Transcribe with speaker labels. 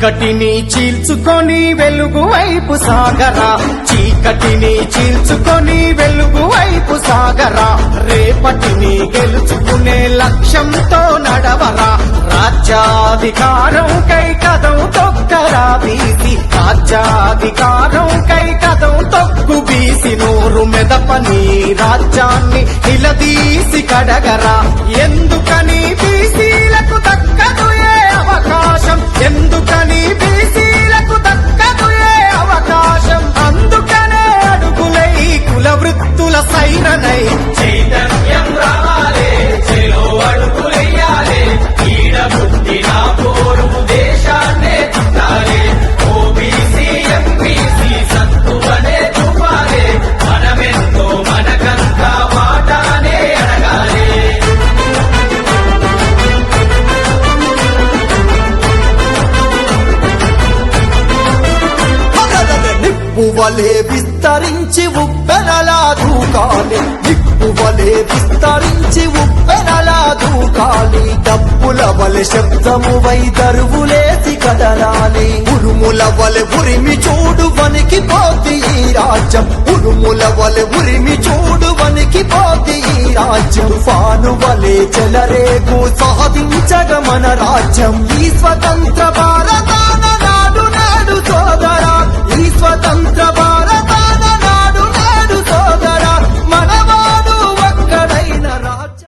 Speaker 1: చీకటిని చీల్చుకొని వెలుగు వైపు సాగరా. చీకటిని చీల్చుకొని వెలుగు వైపు సాగరా. రేపటిని గెలుచుకునే లక్ష్యంతో నడవరా. రాజ్యాధికారం కై కదం తొక్కరా బీసి రాజ్యాధికారం కై కదం తొక్కు బీసి నోరు మెదపని రాజ్యాన్ని నిలదీసి కడగరా. ఎంత
Speaker 2: నిప్పు విస్తరించి ఉప్పెనలా దూకాలి. నిప్పు విస్తరించి ఉప్పెనలా దూకాలి. డప్పుల వలె శబ్దము వై దరువులేసి కదలాలి. ఉరుముల వలె ఉరిమి చూడు వనికి పోతి ఈ రాజ్యం. ఉరుముల వలె ఉరిమి చూడు వనికి పోతి ఈ రాజ్యం. ఫాను వలె చెలరేగు సాధించగ మన రాజ్యం. ఈ స్వతంత్ర భారత